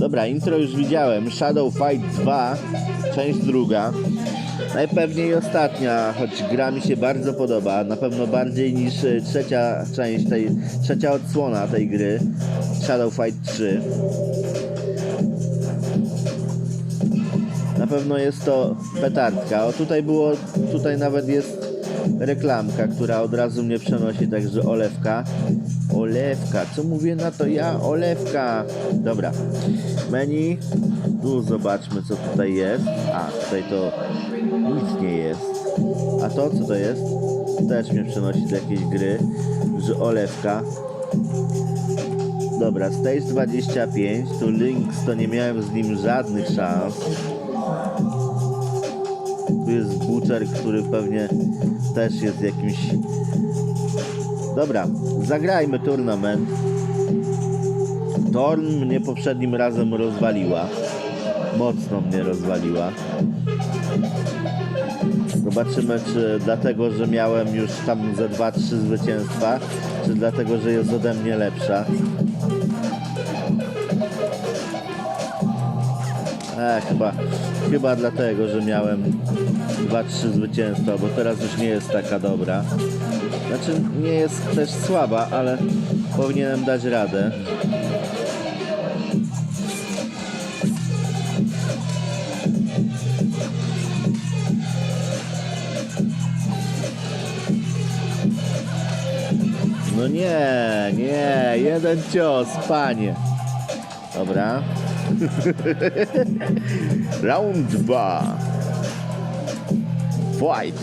Dobra, intro już widziałem. Shadow Fight 2, część druga. Najpewniej ostatnia, choć gra mi się bardzo podoba. Na pewno bardziej niż y, trzecia część, tej, trzecia odsłona tej gry. Shadow Fight 3. Na pewno jest to petardka. O tutaj było, tutaj nawet jest reklamka, która od razu mnie przenosi, także olewka. Olewka, co mówię na to ja? Olewka. Dobra. Menu. Tu zobaczmy co tutaj jest. A, tutaj to nic nie jest. A to co to jest? Też mnie przenosi do jakiejś gry, że olewka. Dobra, Stage 25, tu Lynx, to nie miałem z nim żadnych szans. Tu jest Butcher, który pewnie też jest jakimś... Dobra, zagrajmy turnament. Torn mnie poprzednim razem rozwaliła. Mocno mnie rozwaliła. Zobaczymy, czy dlatego, że miałem już tam ze 2-3 zwycięstwa, czy dlatego, że jest ode mnie lepsza. E, chyba, chyba dlatego, że miałem 2-3 zwycięstwa, bo teraz już nie jest taka dobra. Znaczy, nie jest też słaba, ale powinienem dać radę. No nie, nie, jeden cios, panie. Dobra. Round 2. Fight.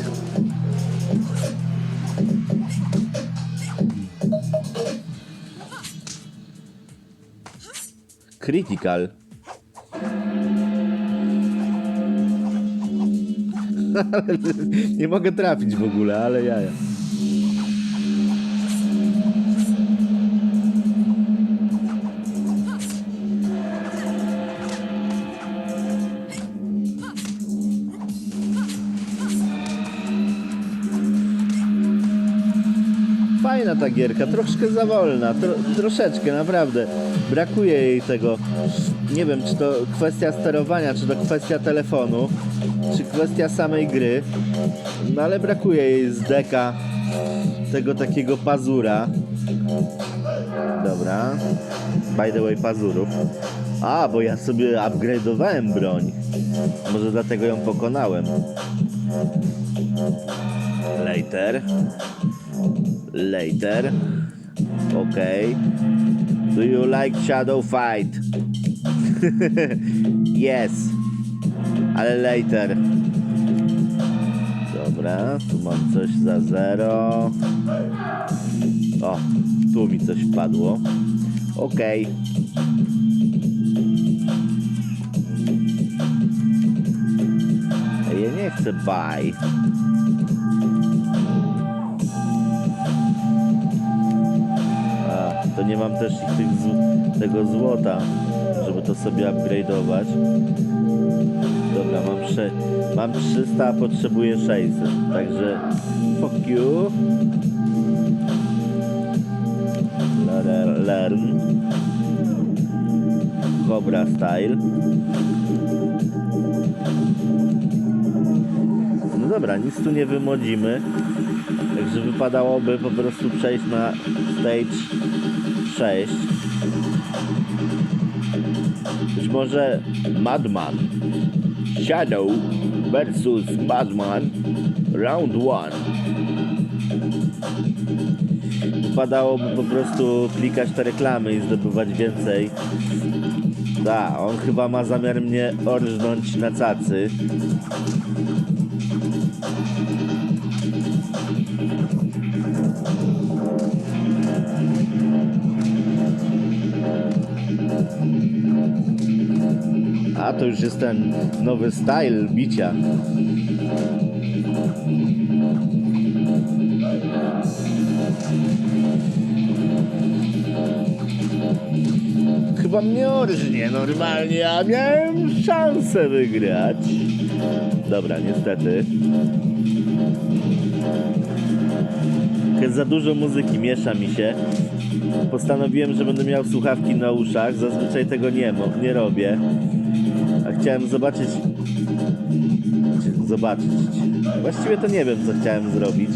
Critical. Nie mogę trafić w ogóle, ale jaja. Fajna ta gierka, troszkę za wolna, tro, troszeczkę naprawdę. Brakuje jej tego. Nie wiem, czy to kwestia sterowania, czy to kwestia telefonu, czy kwestia samej gry. No ale brakuje jej z deka tego takiego pazura. Dobra. By the way, pazurów. A, bo ja sobie upgrade'owałem broń. Może dlatego ją pokonałem. Later. Later. Okay. Do you like Shadow Fight? yes. Ale later. Dobra, tu mam coś za zero. O, tu mi coś wpadło. Okej. Ej, Ja nie chcę buy. To nie mam też tych tego złota, żeby to sobie upgrade'ować. Dobra, mam, mam 300, a potrzebuję 600, także fuck you. Le- Learn. Cobra style. No dobra, nic tu nie wymodzimy. Także wypadałoby po prostu przejść na stage 6. Być może Madman Shadow versus Madman Round 1 Wypadałoby po prostu klikać te reklamy i zdobywać więcej. Da, on chyba ma zamiar mnie orżnąć na cacy A to już jest ten nowy style bicia. Chyba mnie normalnie, a miałem szansę wygrać. Dobra, niestety. Za dużo muzyki, miesza mi się. Postanowiłem, że będę miał słuchawki na uszach. Zazwyczaj tego nie, nie robię. A chciałem zobaczyć. czy- Zobaczyć. Właściwie to nie wiem, co chciałem zrobić.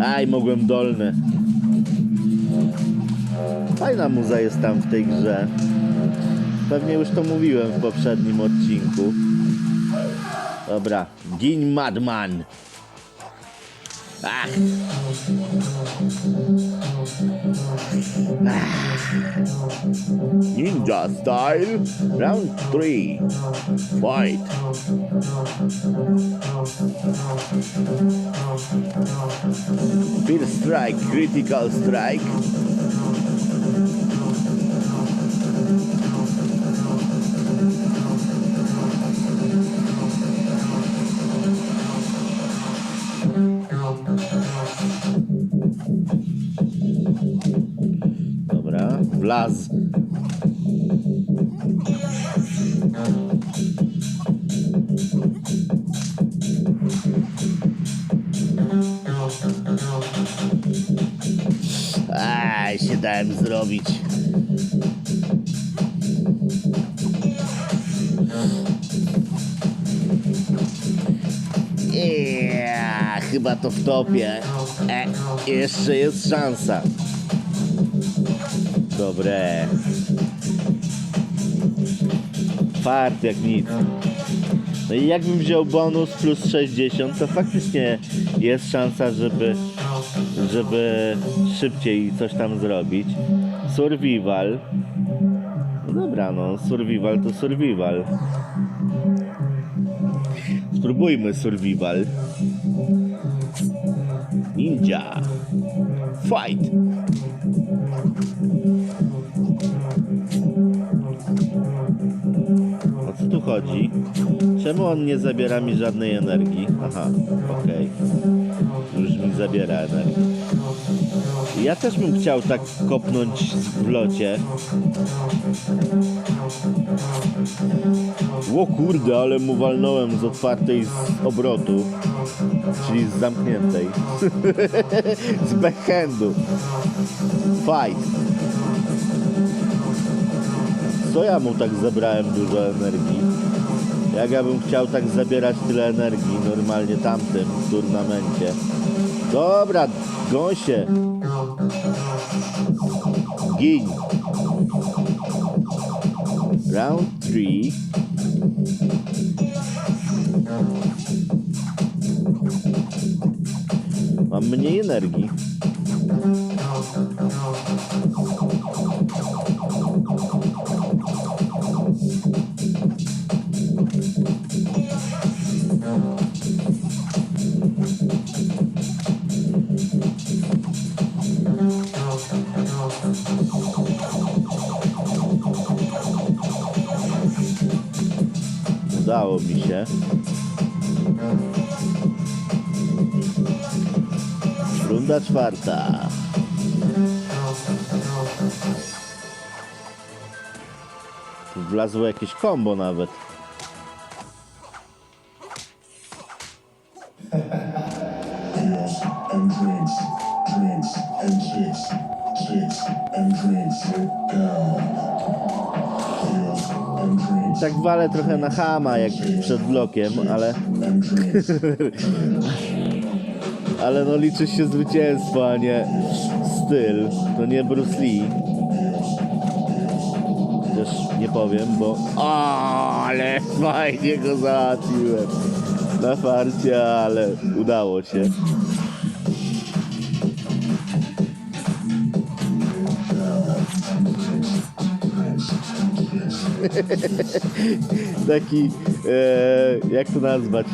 Aj, mogłem dolne. Fajna muza jest tam w tej grze. Pewnie już to mówiłem w poprzednim odcinku. Dobra, gin Madman. Ach. Ach. Ninja style, round 3. Fight. First strike, critical strike. Chyba to wtopię. E, jeszcze jest szansa. Dobre. Fart jak nic. No i jakbym wziął bonus plus 60, to faktycznie jest szansa, żeby, żeby szybciej coś tam zrobić. Survival. No dobra, no, survival to survival. Spróbujmy survival. Ninja. Fight. O co tu chodzi? Czemu on nie zabiera mi żadnej energii? Aha, okej. Już mi zabiera energię. Ja też bym chciał tak kopnąć w locie. Ło kurde, ale mu walnąłem z otwartej z obrotu. Czyli z zamkniętej. z backhandu. Fight. Co ja mu tak zabrałem dużo energii? Jak ja bym chciał tak zabierać tyle energii normalnie tamtym w turnamencie. Dobra, gąsie. Gin. Round 3. Mam mniej energii. Runda czwarta. Wlazło jakieś kombo nawet. Walę trochę na hama jak przed blokiem, ale, ale no liczy się zwycięstwo, a nie styl. To nie Bruce Lee. Też nie powiem, bo... O, ale fajnie go załatwiłem. Na farcie, ale udało się. Taki, e, jak to nazwać,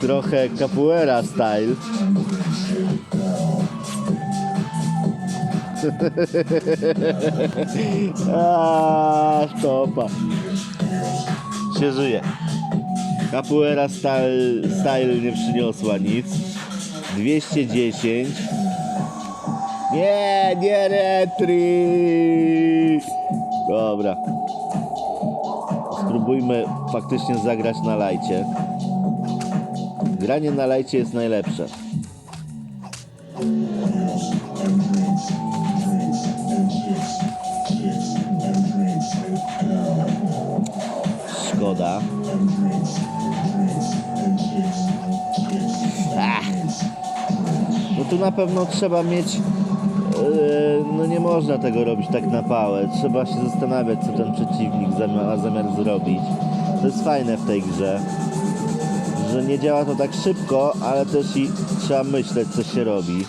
trochę capoeira style. A, stopa. Się żyje. Capoeira style, style nie przyniosła nic. 210. Nie, nie retry. Dobra. Spróbujmy faktycznie zagrać na lajcie. Granie na lajcie jest najlepsze. Szkoda. Ach. No tu na pewno trzeba mieć. Yy, no nie można tego robić tak na pałę. Trzeba się zastanawiać, co ten przeciwnik ma zamiar zrobić. To jest fajne w tej grze, że nie działa to tak szybko, ale też i trzeba myśleć, co się robi.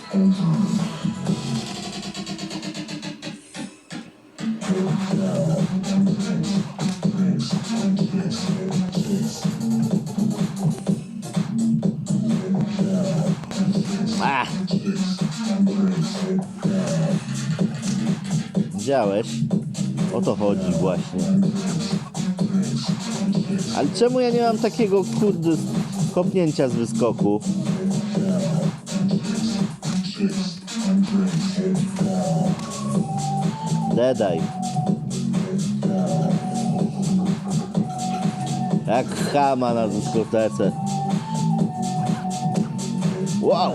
Widziałeś? O to chodzi właśnie. Ale czemu ja nie mam takiego kurde kopnięcia z wyskoku? Dedaj. Jak chama na dyskotece. Wow!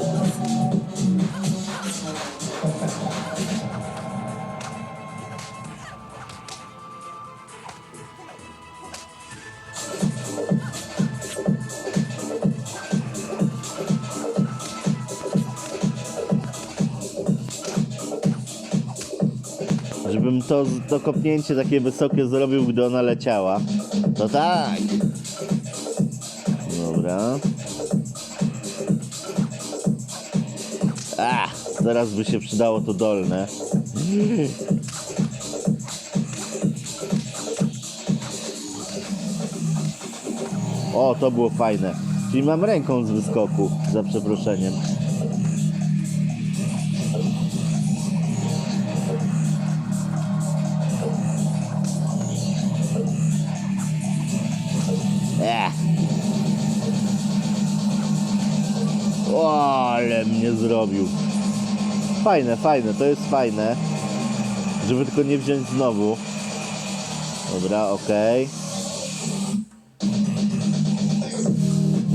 Żebym to, to kopnięcie takie wysokie zrobił, gdy ona leciała. To tak. Dobra. A, teraz by się przydało to dolne. O, to było fajne. Czyli mam ręką z wyskoku, za przeproszeniem. Zrobił. Fajne, fajne, to jest fajne. Żeby tylko nie wziąć znowu. Dobra, okej.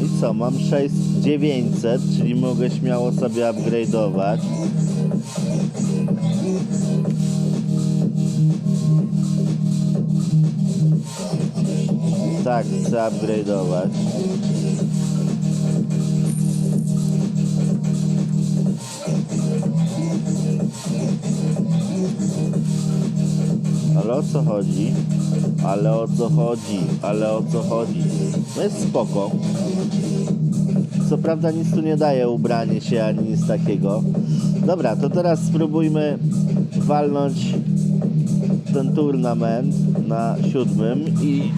I co, mam 6900, czyli mogę śmiało sobie upgrade'ować. Tak, chcę upgrade'ować. Co chodzi? Ale o co chodzi? Ale o co chodzi? No jest spoko. Co prawda nic tu nie daje ubranie się ani nic takiego. Dobra, to teraz spróbujmy walnąć ten turnament na siódmym i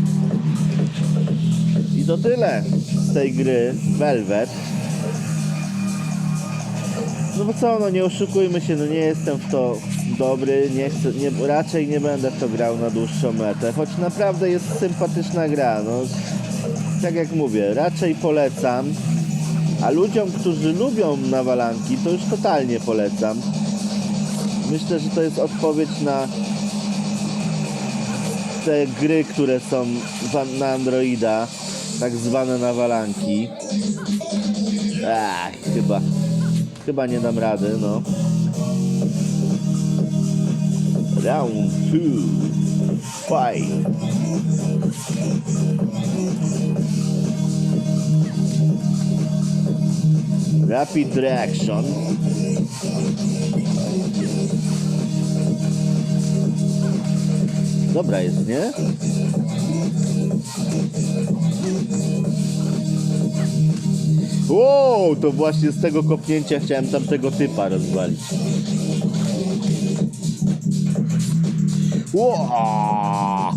i to tyle z tej gry Velvet. No bo co, no nie oszukujmy się, no nie jestem w to dobry, nie chcę, nie, raczej nie będę w to grał na dłuższą metę, choć naprawdę jest sympatyczna gra, no tak jak mówię, raczej polecam, a ludziom, którzy lubią nawalanki, to już totalnie polecam. Myślę, że to jest odpowiedź na te gry, które są na Androida, tak zwane nawalanki. Ach, chyba, chyba nie dam rady, no. Round two, fight. Rapid reaction. Dobra jest, nie? Wow, to właśnie z tego kopnięcia chciałem tamtego typa rozwalić. Wow.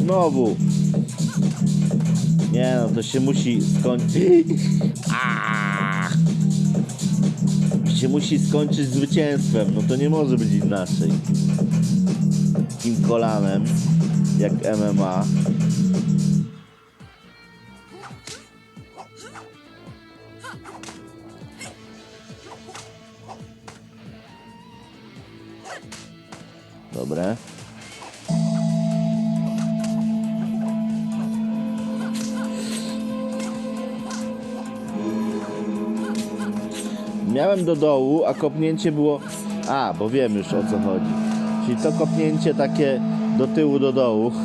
Znowu. Nie no, to się musi skończyć. się musi skończyć zwycięstwem. No to nie może być inaczej. Takim kolanem jak MMA. Miałem do dołu, a kopnięcie było. A, bo wiem już o co chodzi. Czyli to kopnięcie takie do tyłu, do dołu.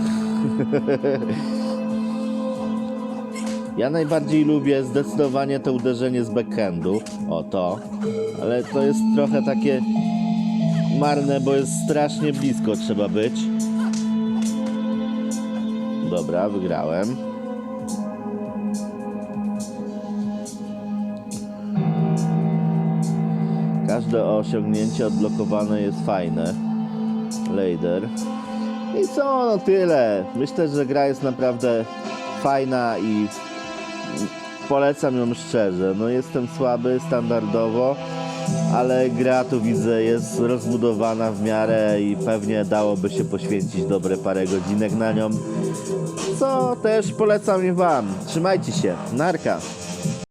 Ja najbardziej lubię zdecydowanie to uderzenie z backhandu. O to. Ale to jest trochę takie marne, bo jest strasznie blisko trzeba być. Dobra, wygrałem. Każde osiągnięcie odblokowane jest fajne. Lader. I co, no tyle. Myślę, że gra jest naprawdę fajna i polecam ją szczerze. No jestem słaby standardowo, ale gra tu widzę jest rozbudowana w miarę i pewnie dałoby się poświęcić dobre parę godzinek na nią. Co też polecam i wam. Trzymajcie się. Narka.